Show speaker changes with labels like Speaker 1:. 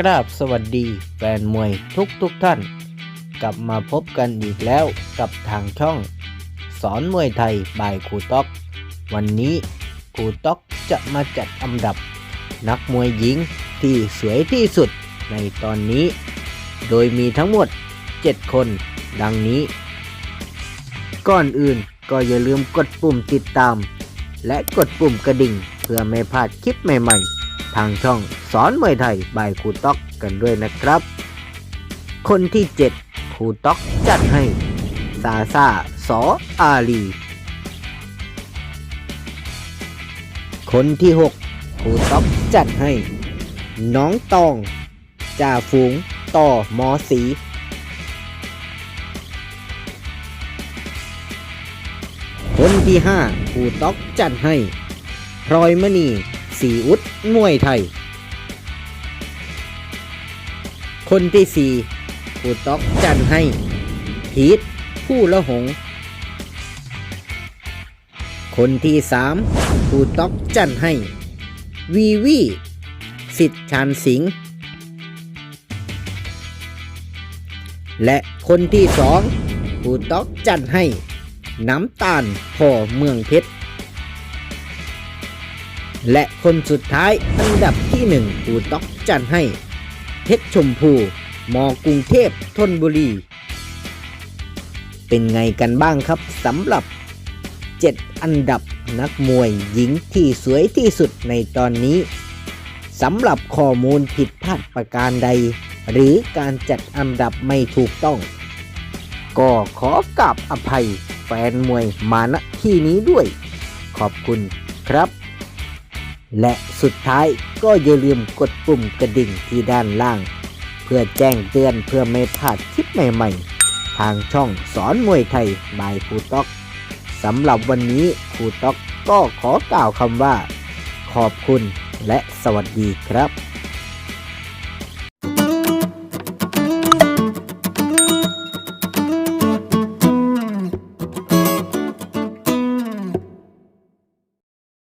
Speaker 1: กราบสวัสดีแฟนมวยทุกทุกๆท่าน กลับมาพบกันอีกแล้วกับทางช่อง สอนมวยไทยบายครูต๊อก วันนี้ครูต๊อกจะมาจัดอันดับ นักมวยหญิงที่สวยที่สุดในตอนนี้ โดยมีทั้งหมด 7 คนดังนี้ ก่อนอื่นก็อย่าลืมกดปุ่มติดตาม และกดปุ่มกระดิ่ง เพื่อไม่พลาดคลิปใหม่ๆ ทางช่องสอนมวยไทยบายครูต๊อกกันด้วยนะครับ คนที่ 7ครูต๊อกจัดให้ซาซาสออาลีคนที่ 6ครูต๊อกจัดให้ น้องตองจ่าฝูงต่อหมอสี คนที่ห้าครูต๊อกจัดให้พลอยมณี สีอุดมวยไทย คนที่สี่ครูต๊อกจัดให้ พีทผู้ละหง คนที่สามครูต๊อกจัดให้ วีวีสิทธิ์ชานสิงห์และคนที่สองครูต๊อกจัดให้ น้ำตาลพ่อเมืองเพชร และคนสุดท้ายอันดับที่หนึ่งปูต๊อกจันให้ เพชรชมพู มอกรุงเทพทนบุรี เป็นไงกันบ้างครับสำหรับ 7 อันดับนักมวยหญิงที่สวยที่สุดในตอนนี้สำหรับข้อมูลผิดพลาดประการใด หรือการจัดอันดับไม่ถูกต้อง ก็ขอกราบอภัยแฟนมวยมาณที่นี้ด้วย ขอบคุณครับ และสุดท้ายก็อย่าลืมกดปุ่มกระดิ่งที่ด้านล่าง เพื่อแจ้งเตือนเพื่อไม่พลาดคลิปใหม่ๆ ทางช่องสอนมวยไทยบายครูต๊อกสำหรับวันนี้ครูต๊อกก็ขอกล่าวคำว่า ขอบคุณและสวัสดีครับ